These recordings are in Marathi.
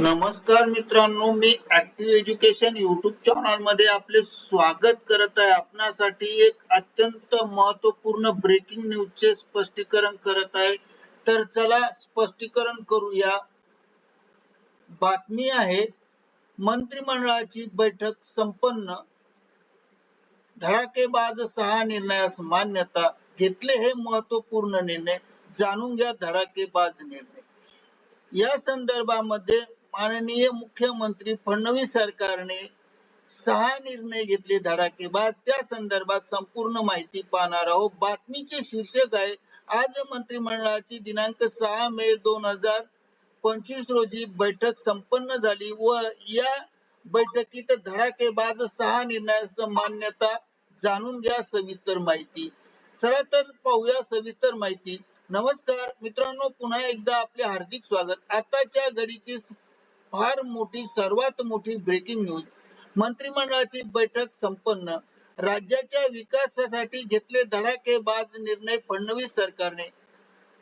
नमस्कार मित्रांनो मी ऍक्टिव्ह एज्युकेशन युट्यूब चॅनलमध्ये आपले स्वागत करत आहे. आपणासाठी एक अत्यंत महत्त्वपूर्ण ब्रेकिंग न्यूजचे स्पष्टीकरण करत आहे. तर चला स्पष्टीकरण करूया. बातमी आहे मंत्रिमंडळाची बैठक संपन्न. धडाकेबाज सहा निर्णयास मान्यता. घेतले हे महत्त्वपूर्ण निर्णय. जाणून घ्या धडाकेबाज निर्णय. या संदर्भामध्ये माननीय मुख्यमंत्री फडणवीस सरकारने सहा निर्णय घेतले धडाकेबाज. त्या संदर्भात संपूर्ण माहिती पाहणार आहोत. बातमीचे शीर्षक आहे आज मंत्रिमंडळाची दिनांक सहा मे दोन हजार पंचवीस रोजी बैठक संपन्न झाली व या बैठकीत धडाकेबाज सहा निर्णयास मान्यता जाणून घ्या सविस्तर माहिती. चला तर पाहूया सविस्तर माहिती. नमस्कार मित्रांनो पुन्हा एकदा आपले हार्दिक स्वागत. आताच्या घडीची फार मोठी सर्वात मोठी ब्रेकिंग न्यूज मंत्रिमंडळाची बैठक संपन्न. राज्याच्या विकासासाठी घेतले धडाकेबाज निर्णय फडणवीस सरकारने.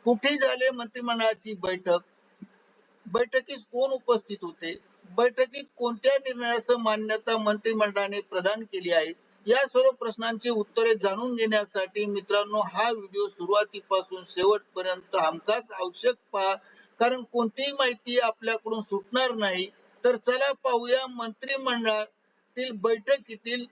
कुठे झाले मंत्रिमंडळाची बैठक? बैठकीस कोण उपस्थित होते? बैठकीत कोणत्या निर्णयाचं मान्यता मंत्रिमंडळाने प्रदान केली आहे? या सर्व प्रश्नांची उत्तरे जाणून घेण्यासाठी मित्रांनो हा व्हिडिओ सुरुवातीपासून शेवटपर्यंत हमखास आवश्यक पहा. कारण कोणतीही माहिती आपल्याकडून सुटणार नाही. तर चला पाहूया मंत्रिमंडळातील बैठकीतील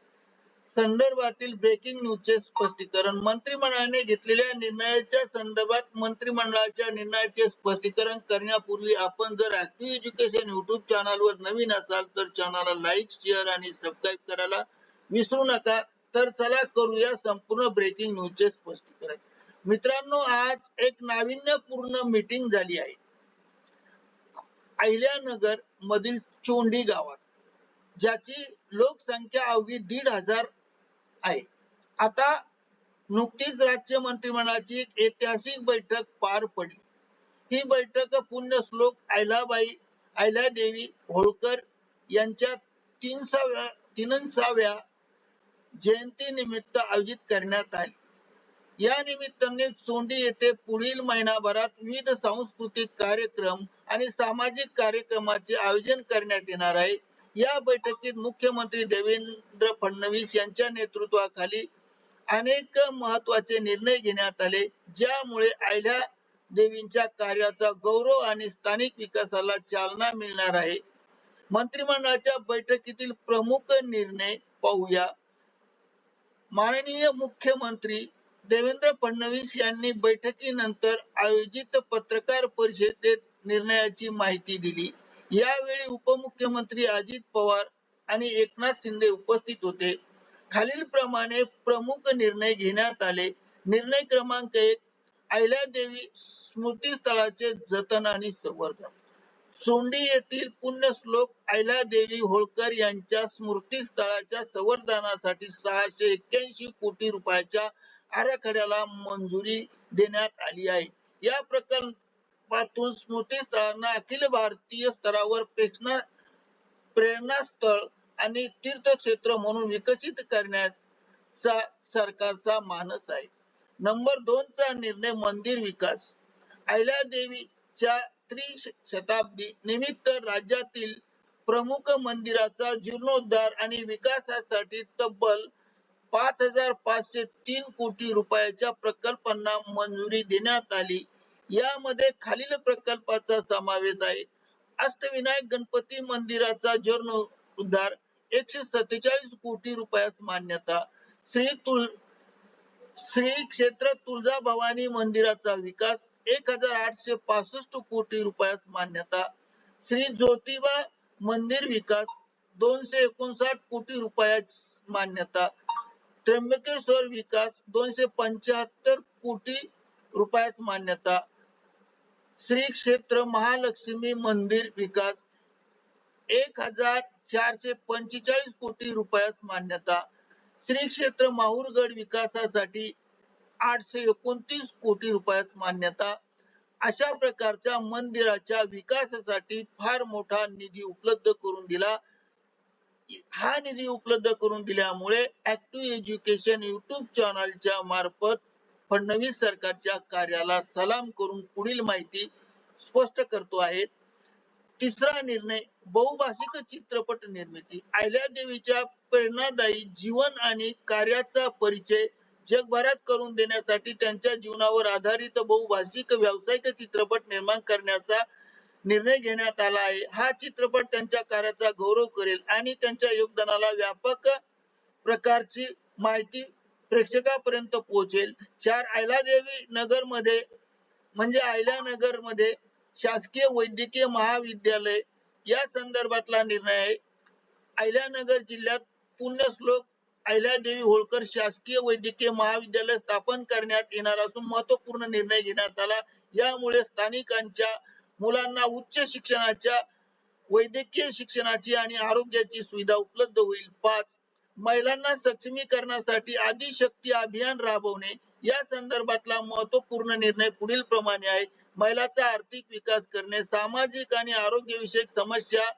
संदर्भातील ब्रेकिंग न्यूजचे स्पष्टीकरण. मंत्रिमंडळाने घेतलेल्या निर्णयाच्या संदर्भात मंत्रिमंडळाच्या निर्णयाचे स्पष्टीकरण करण्यापूर्वी आपण जर ऍक्टिव्ह एज्युकेशन युट्यूब चॅनलवर नवीन असाल तर चॅनलला लाईक शेअर आणि सबस्क्राईब करायला विसरू नका. तर चला करूया संपूर्ण ब्रेकिंग न्यूजचे स्पष्टीकरण. मित्रांनो आज एक नाविन्यपूर्ण मीटिंग झाली आहे. अहिल्यानगर मधील चोंडी गावात ज्याची लोकसंख्या अवघी दीड हजार आहे. आता नुकतीच राज्य मंत्रिमंडळाची एक ऐतिहासिक बैठक पार पडली. ही बैठक पुण्यश्लोक अहिलाबाई अहिल्यादेवी होळकर यांच्या तीनसाव्या तीनसाव्या जयंती निमित्त आयोजित करण्यात आली. या निमित्ताने चोंडी येथे पुढील महिनाभरात विविध सांस्कृतिक कार्यक्रम आणि सामाजिक कार्यक्रमाचे आयोजन करण्यात येणार आहे. या बैठकीत मुख्यमंत्री देवेंद्र फडणवीस यांच्या नेतृत्वाखाली अनेक महत्त्वाचे निर्णय घेण्यात आले ज्यामुळे आयल्या देवींच्या कार्याचा गौरव आणि स्थानिक विकासाला चालना मिळणार आहे. मंत्रिमंडळाच्या बैठकीतील प्रमुख निर्णय पाहूया. माननीय मुख्यमंत्री देवेंद्र फडणवीस यांनी बैठकीनंतर आयोजित पत्रकार परिषदेत निर्णयाची माहिती दिली. यावेळी उपमुख्यमंत्री अजित पवार आणि एकनाथ शिंदे उपस्थित होते. खालील प्रमाणे प्रमुख निर्णय घेण्यात आले. निर्णय क्रमांक एक अहिल्यादेवी स्मृती स्थळाचे जतन आणि संवर्धन. सोंडी येथील पुण्यश्लोक अहिल्यादेवी होळकर यांच्या स्मृती स्थळाच्या संवर्धनासाठी सहाशे एक्क्याऐंशी कोटी रुपयाच्या आराखड्याला मंजुरी देण्यात आली आहे. या प्रकल्प माध्यमातून स्मृती स्थळांना अखिल भारतीय स्तरावर प्रेक्षणा प्रेरणास्थळ आणि तीर्थक्षेत्र म्हणून विकसित करण्याचा सरकारचा मानस आहे. नंबर दोन चा निर्णय मंदिर विकास. अहिल्यादेवीच्या त्रिशताब्दी निमित्त राज्यातील प्रमुख मंदिराचा जीर्णोद्धार आणि विकासासाठी तब्बल पाच हजार पाचशे तीन कोटी रुपयाच्या प्रकल्पांना मंजुरी देण्यात आली. यामध्ये खालील प्रकल्पाचा समावेश आहे. अष्टविनायक गणपती मंदिराचा जीर्णोद्धार एकशे सत्तेचाळीस कोटी रुपयास मान्यता. श्री तुल श्री क्षेत्र तुळजा भवानी मंदिराचा विकास एक हजार आठशे पासष्ट कोटी रुपयास मान्यता. श्री ज्योतिबा मंदिर विकास दोनशे एकोणसाठ कोटी रुपयास मान्यता. त्र्यंबकेश्वर विकास दोनशे पंच्याहत्तर कोटी रुपयास मान्यता. श्री क्षेत्र महालक्ष्मी मंदिर विकास. एक हजार चारशे पंचेचाळीस कोटी रुपयास मान्यता. श्री क्षेत्र माहूरगड विकासासाठी आठशे एकोणतीस कोटी रुपयास मान्यता. अशा प्रकारच्या मंदिराच्या विकासासाठी फार मोठा निधी उपलब्ध करून दिला. हा निधी उपलब्ध करून दिल्यामुळे ऍक्टिव्ह एज्युकेशन युट्यूब चॅनलच्या मार्फत फडणवीस सरकारच्या कार्याला सलाम करून पुढील माहिती स्पष्ट करतो आहे. तिसरा निर्णय बहुभाषिक चित्रपट निर्मिती. अहिल्यादेवीच्या प्रेरणादायी जीवन आणि कार्याचा परिचय जगभरात करून देण्यासाठी त्यांच्या जीवनावर आधारित बहुभाषिक व्यावसायिक चित्रपट निर्माण करण्याचा निर्णय घेण्यात आला आहे. हा चित्रपट त्यांच्या कार्याचा गौरव करेल आणि त्यांच्या योगदानाला व्यापक प्रकारची माहिती प्रेक्षकापर्यंत पोहोचेल. चार अहिल्यादेवी नगरमध्ये म्हणजे अहिल्यानगरमध्ये शासकीय वैद्यकीय महाविद्यालय या संदर्भातला निर्णय आहे. अहिल्यानगर जिल्ह्यात पुण्यश्लोक अहिल्यादेवी होळकर शासकीय वैद्यकीय महाविद्यालय स्थापन करण्यात येणार असून महत्त्वपूर्ण निर्णय घेण्यात आला. यामुळे स्थानिकांच्या मुलांना उच्च शिक्षणाच्या वैद्यकीय शिक्षणाची आणि आरोग्याची सुविधा उपलब्ध होईल. पाच महिलांना सक्षमीकरणासाठी आदिशक्ती अभियान राबवणे या संदर्भातला महत्त्वपूर्ण निर्णय पुढील प्रमाणे आहे. महिलाचा आर्थिक विकास करणे सामाजिक आणि आरोग्यविषयक समस्या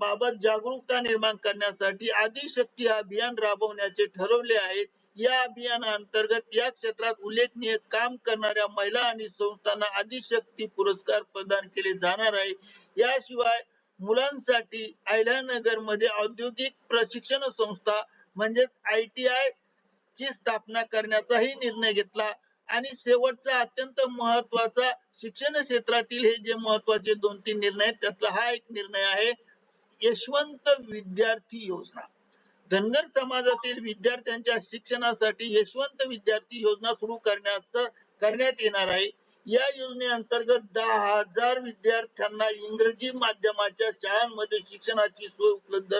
बाबत जागरूकता निर्माण करण्यासाठी आदिशक्ती हे अभियान राबवण्याचे ठरवले आहे. या अभियाना अंतर्गत या क्षेत्रात उल्लेखनीय काम करणाऱ्या महिला आणि संस्थांना आदिशक्ती पुरस्कार प्रदान केले जाणार आहे. याशिवाय मुलांसाठी अहिल्यानगरमध्ये औद्योगिक प्रशिक्षण संस्था म्हणजेच आय टी आय ची स्थापना करण्याचाही निर्णय घेतला. आणि शेवटचा अत्यंत महत्त्वाचा शिक्षण क्षेत्रातील हे जे महत्त्वाचे दोन तीन निर्णय त्यातला हा एक निर्णय आहे यशवंत विद्यार्थी योजना. धनगर समाजातील विद्यार्थ्यांच्या शिक्षणासाठी यशवंत विद्यार्थी योजना सुरू करण्याचा करण्यात येणार आहे. या योजनेअंतर्गत दहा हजार विद्यार्थ्यांना इंग्रजी माध्यमाच्या शाळांमध्ये शिक्षणाची सोय उपलब्ध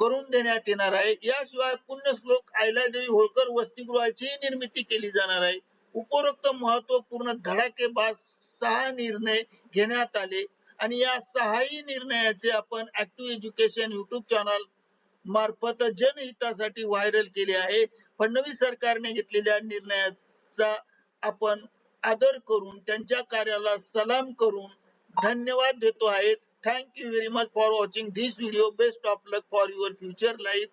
करून देण्यात येणार आहे. याशिवाय पुण्यश्लोक अहिल्यादेवी होळकर वसतिगृहाची निर्मिती केली जाणार आहे. उपरोक्त महत्त्वपूर्ण धडाकेबाज सहा निर्णय घेण्यात आले आणि या सहाही निर्णयाचे आपण ऍक्टिव्ह एज्युकेशन युट्यूब चॅनल मार्फत जनहितासाठी व्हायरल केले आहे. फडणवीस सरकारने घेतलेल्या निर्णयाचा आपण आदर करून त्यांच्या कार्याला सलाम करून धन्यवाद देतो आहे. Thank you very much for watching this video best of luck for your future life